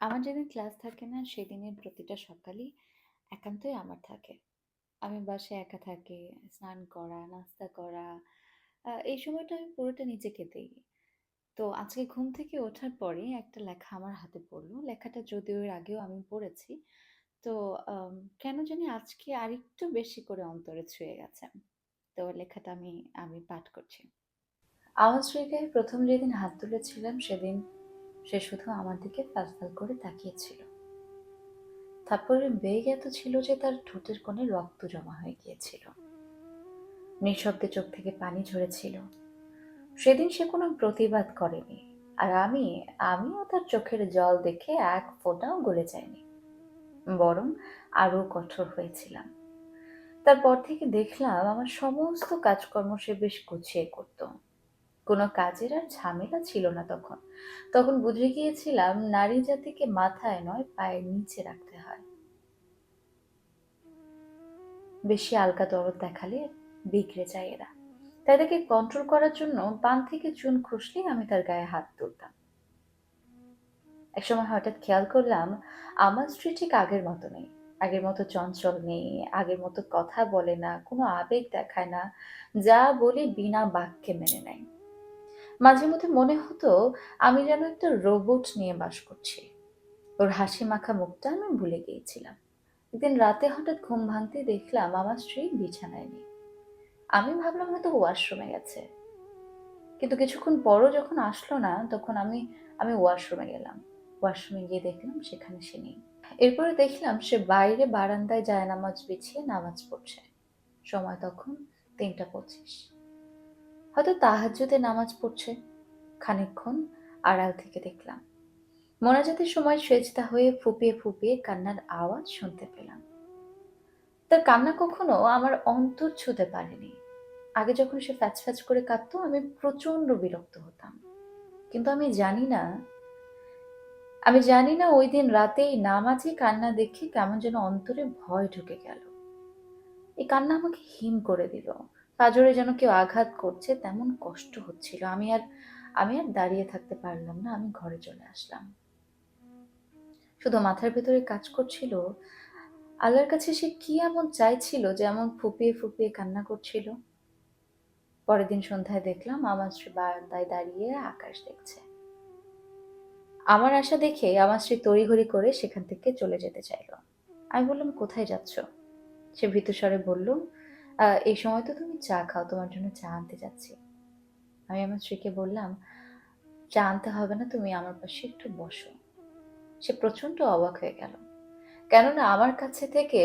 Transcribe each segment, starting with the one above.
আমার যেদিন ক্লাস থাকে না সেদিনের প্রতিটা সকালই একান্তই আমার থাকে। আমি বাসায় একা থাকি, স্নান করা, নাস্তা করা এই সময়টা আমি পুরোটা নিজেকে দেই। তো আজকে ঘুম থেকে ওঠার পরে একটা লেখা আমার হাতে পড়ল লেখাটা যদিও এর আগেও আমি পড়েছি। তো কেন জানি আজকে আরেকটু বেশি করে অন্তরে ছুঁয়ে গেছে। তো লেখাটা আমি আমি পাঠ করছি। আওয়াজ গায়ে ১ম যেদিন হাত তুলেছিলাম সেদিন সে শুধু আমার দিকে ফ্যালফ্যাল করে তাকিয়েছিল। থাপ্পড়ের বেগ এত ছিল যে তার ঠোঁটের কোণে রক্ত জমা হয়ে গিয়েছিল। নিঃশব্দে চোখ থেকে পানি ঝরেছিল। সেদিন সে কোনো প্রতিবাদ করেনি। আর আমি, আমিও তার চোখের জল দেখে এক ফোঁটাও গলে যায়নি। বরং আরও কঠোর হয়েছিলাম। তারপর থেকে দেখলাম আমার সমস্ত কাজকর্ম সে বেশ গুছিয়ে করত। কোনো কাজের আর ঝামেলা ছিল না তখন। তখন বুঝে গিয়েছিলাম নারী জাতিকে মাথায় নয় পায়ের নিচে রাখতে হয়। বেশি আলগা দরদ দেখালে বিগড়ে যায় এরা। তাই তাকে কন্ট্রোল করার জন্য পান থেকে চুন খসলেই আমি তার গায়ে হাত তুলতাম। একসময় হঠাৎ খেয়াল করলাম আমার স্ত্রী ঠিক আগের মতো নেই। আগের মতো চঞ্চল নেই, আগের মতো কথা বলে না, কোনো আবেগ দেখায় না, যা বলি বিনা বাক্যে মেনে নেয়। মাঝে মধ্যে মনে হতো আমি যেন একটা রোবট নিয়ে বাস করছি। ওর হাসি মাখা মুখটা আমি ভুলে গিয়েছিলাম। একদিন রাতে হঠাৎ ঘুম ভাঙতে দেখলাম আমার স্ত্রী বিছানায় নেই। আমি ভাবলাম হয়তো ওয়াশরুমে গেছে। কিন্তু কিছুক্ষণ পরও যখন আসলো না, তখন আমি আমি ওয়াশরুমে গেলাম। ওয়াশরুমে গিয়ে দেখলাম সেখানে সে নেই। এরপরে দেখলাম সে বাইরে বারান্দায় জায়নামাজ বিছিয়ে নামাজ পড়ছে। সময় তখন তিনটা পঁচিশ। হয়তো তাহাজ্জুদে নামাজ পড়ছে। খানিকক্ষণ আড়াল থেকে দেখলাম। মোনাজাতের সময় সেজদা হয়ে ফুঁপিয়ে ফুঁপিয়ে কান্নার আওয়াজ শুনতে পেলাম। তার কান্না কখনো আমার অন্তর ছুঁতে পারেনি। আগে যখন সে ফ্যাচ ফ্যাচ করে কাঁদতো, আমি প্রচণ্ড বিরক্ত হতাম। কিন্তু আমি জানি না, আমি জানি না ওই দিন রাতে এই নামাজে কান্না দেখে কেমন যেন অন্তরে ভয় ঢুকে গেল। এই কান্না আমাকে হিম করে দিল। পাঁজরে যেন কেউ আঘাত করছে তেমন কষ্ট হচ্ছিল। আমি আর আমি আর দাঁড়িয়ে থাকতে পারলাম না। আমি ঘরে চলে আসলাম। শুধু মাথার ভেতরে কাজ করছিল আল্লাহর কাছে সে কি এমন চাইছিল যে এমন ফুপিয়ে ফুপিয়ে কান্না করছিল পরের দিন সন্ধ্যায় দেখলাম আমার শ্রী বারান্দায় দাঁড়িয়ে আকাশ দেখছে আমার আশা দেখে আমার শ্রী তড়িঘড়ি করে সেখান থেকে চলে যেতে চাইল আমি বললাম কোথায় যাচ্ছ সে ভীতুস্বরে বলল "আহ, এই সময় তো তুমি চা খাও, তোমার জন্য চা আনতে যাচ্ছি। আমি আমার স্ত্রীকে বললাম, চা আনতে হবে না, তুমি আমার পাশে একটু বসো। সে প্রচণ্ড অবাক হয়ে গেল। কেননা আমার কাছে থেকে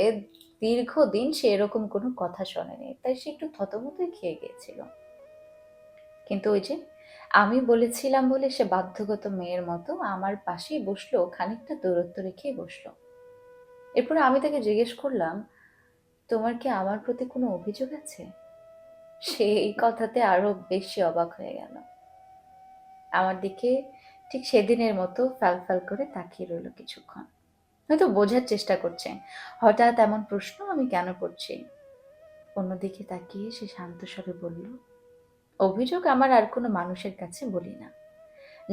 দীর্ঘদিন সে এরকম কোনো কথা শোনেনি, তাই সে একটু থতমতই খেয়ে গিয়েছিল। কিন্তু ওই যে আমি বলেছিলাম বলে সে বাধ্যগত মেয়ের মতো আমার পাশেই বসল, খানিকটা দূরত্ব রেখেই বসল। এরপরে আমি তাকে জিজ্ঞেস করলাম তোমার কি আমার প্রতি কোনো অভিযোগ আছে? সে এই কথাতে আরও বেশি অবাক হয়ে গেল। আমার দিকে ঠিক সেদিনের মতো ফ্যাল ফ্যাল করে তাকিয়ে রইল কিছুক্ষণ। হয়তো বোঝার চেষ্টা করছে, হঠাৎ এমন প্রশ্ন আমি কেন করছি? অন্যদিকে তাকিয়ে সে শান্ত স্বরে বলল, অভিযোগ আমার আর কোনো মানুষের কাছে বলি না।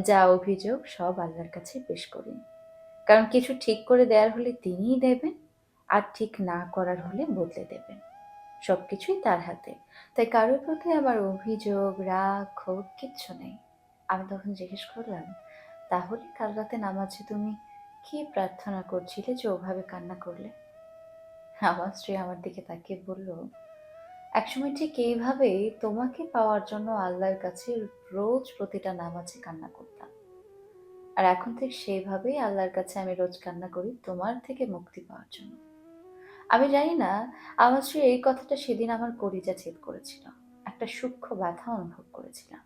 যা অভিযোগ সব আল্লাহর কাছে পেশ করি। কারণ কিছু ঠিক করে দেওয়ার হলে তিনিই দেবেন আর ঠিক না করার হলে বদলে দেবেন সবকিছুই তার হাতে। তাই কারোর প্রতি আমার অভিযোগ, রাগ, ক্ষোভ কিচ্ছু নেই। আমি তখন জিজ্ঞেস করলাম, তাহলে কাল রাতে নামাজে তুমি কি প্রার্থনা করছিলে যে ওভাবে কান্না করলে? আমার স্ত্রী আমার দিকে তাকিয়ে বলল, একসময় ঠিক এইভাবেই তোমাকে পাওয়ার জন্য আল্লাহর কাছে রোজ প্রতিটা নামাজে কান্না করতাম। আর এখন ঠিক সেইভাবেই আল্লাহর কাছে আমি রোজ কান্না করি তোমার থেকে মুক্তি পাওয়ার জন্য। আমি জানি না, আমার স্ত্রী এই কথাটা সেদিন আমার কলিজা ছেদ করেছিল। একটা সূক্ষ্ম ব্যথা অনুভব করেছিলাম।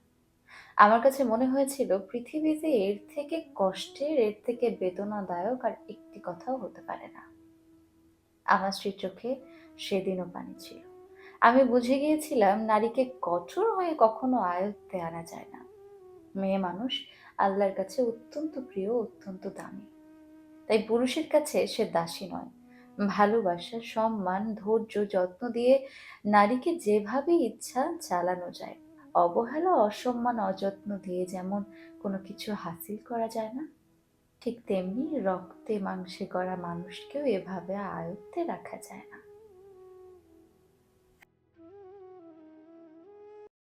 আমার কাছে মনে হয়েছিল পৃথিবীতে এর থেকে কষ্টের, এর থেকে বেদনাদায়ক আর একটি কথাও হতে পারে না। আমার স্ত্রীর চোখে সেদিনও পানি ছিল। আমি বুঝে গিয়েছিলাম, নারীকে কঠোর হয়ে কখনো আয়ত্তে আনা যায় না। মেয়ে মানুষ আল্লাহর কাছে অত্যন্ত প্রিয়, অত্যন্ত দামি। তাই পুরুষের কাছে সে দাসী নয়। ভালোবাসা, সম্মান, ধৈর্য, যত্ন দিয়ে নারীকে যেভাবে ইচ্ছা চালানো যায়। অবহেলা, অসম্মান, অযত্ন দিয়ে যেমন কোনো কিছু হাসিল করা যায় না, ঠিক তেমনি রক্তে মাংসে করা মানুষকেও এভাবে আয়ত্তে রাখা যায় না।